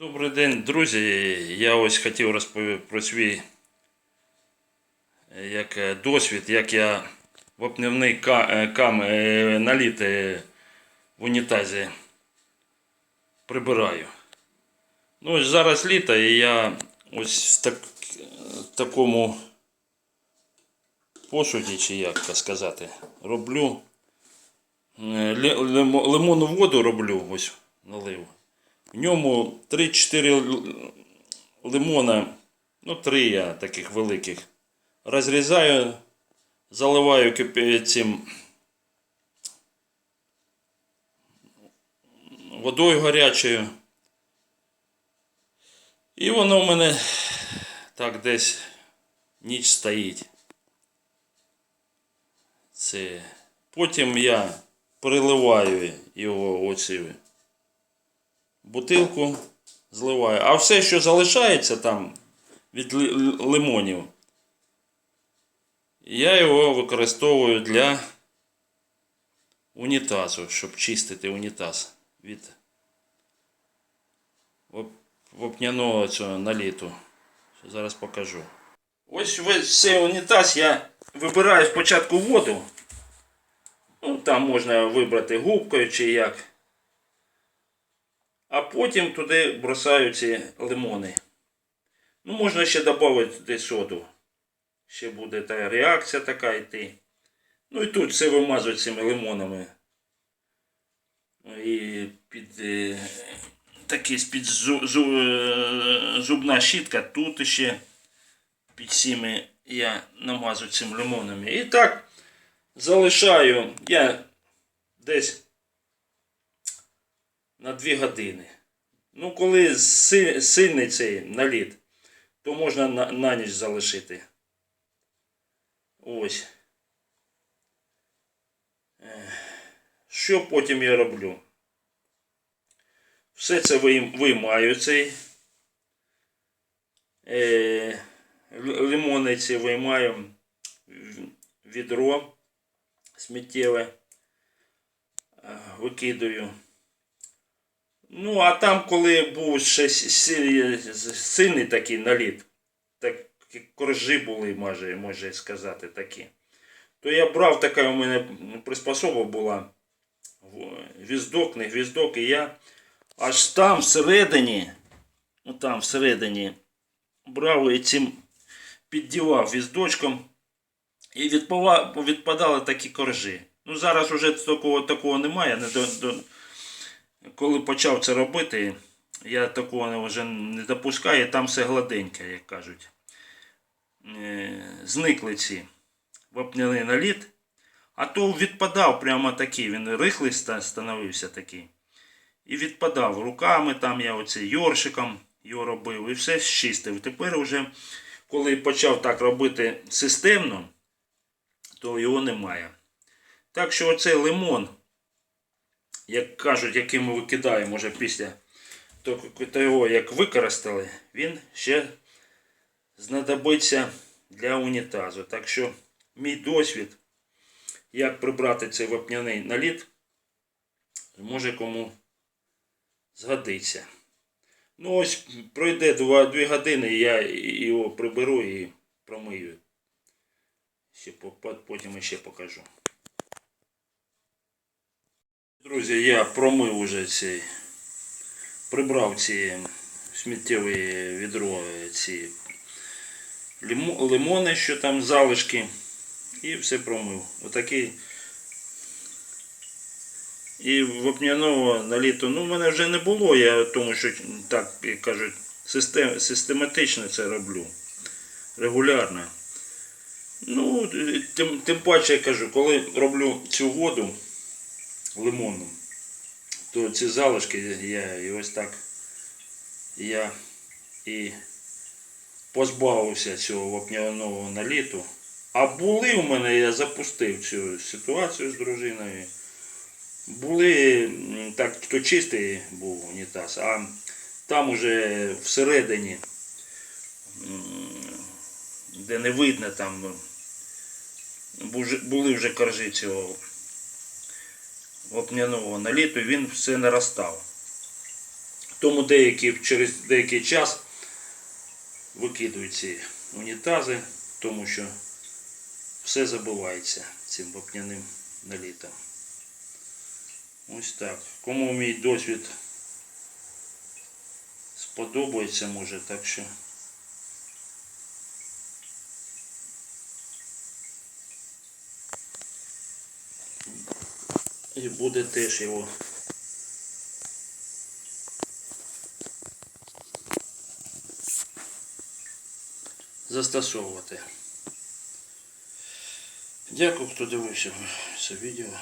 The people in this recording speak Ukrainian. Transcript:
Добрий день, друзі. Я ось хотів розповісти про свій е, як е, досвід, як я вапневний е, кам наліт в унітазі прибираю. Ну, ось зараз літо, і я ось в так, такому посуді, чи як це сказати, роблю лимонну воду роблю, ось налив. В ньому 3-4 лимона, ну 3 я таких великих. Розрізаю, заливаю цим водою гарячою. І воно в мене так десь ніч стоїть. Це. Потім я переливаю його оці бутилку зливаю. А все, що залишається там від ли- ли- лимонів, я його використовую для унітазу, щоб чистити унітаз від воп- вапняного цього наліту. Зараз покажу. Ось весь цей унітаз я вибираю спочатку воду. Ну, там можна вибрати губкою чи як. А потім туди бросаю ці лимони. Ну, можна ще додати соду. Ще буде та реакція така йти. Ну і тут все вимазую цими лимонами. І під е, такий під зу, зу, е, зубна щітка тут ще під цими я намазую цим лимонами. І так залишаю я десь на 2 години. Ну, коли сильний цей наліт, то можна на, на ніч залишити. Ось. Що потім я роблю? Все це виймаю цей. Е, лимони ці виймаю відро сміттєве. е, Викидаю. Ну, а там, коли був ще сильний такий наліт, такі коржі були, може, може сказати, такі, то я брав, така у мене приспособа була, в- віздок, не гвіздок, і я аж там всередині, ну там всередині, брав і цим піддівав віздочком, і відпадали такі коржі. Ну, зараз вже такого, такого немає, не до, до, коли почав це робити, я такого вже не допускаю, там все гладеньке, як кажуть. Е, Зникли ці вапняний наліт, а то відпадав прямо такий, він рихлий становився такий. І відпадав руками, там я оце йоршиком його робив і все щистив. Тепер вже, коли почав так робити системно, то його немає. Так що оцей лимон як кажуть, який ми викидаємо вже після того, як використали, він ще знадобиться для унітазу. Так що мій досвід, як прибрати цей вапняний наліт, може кому згодиться. Ну ось пройде 2 години, я його приберу і промию. Потім ще покажу. Друзі, я промив уже цей, прибрав ці сміттєві відро, ці лимони, що там залишки, і все промив. Отакий. І вапняного наліту, ну в мене вже не було, я тому що так як кажуть, систем, систематично це роблю. Регулярно. Ну, тим, тим паче я кажу, коли роблю цю воду лимонну, то ці залишки я і ось так я і позбавився цього вапняного наліту. А були в мене, я запустив цю ситуацію з дружиною. Були так, то чистий був унітаз, а там уже всередині, де не видно, там були вже коржі цього вапняного наліту, він все наростав. Тому деякі через деякий час викидують ці унітази, тому що все забувається цим вапняним налітом. Ось так. Кому мій досвід сподобається, може, так що. І буде теж його застосовувати. Дякую, хто дивився це відео.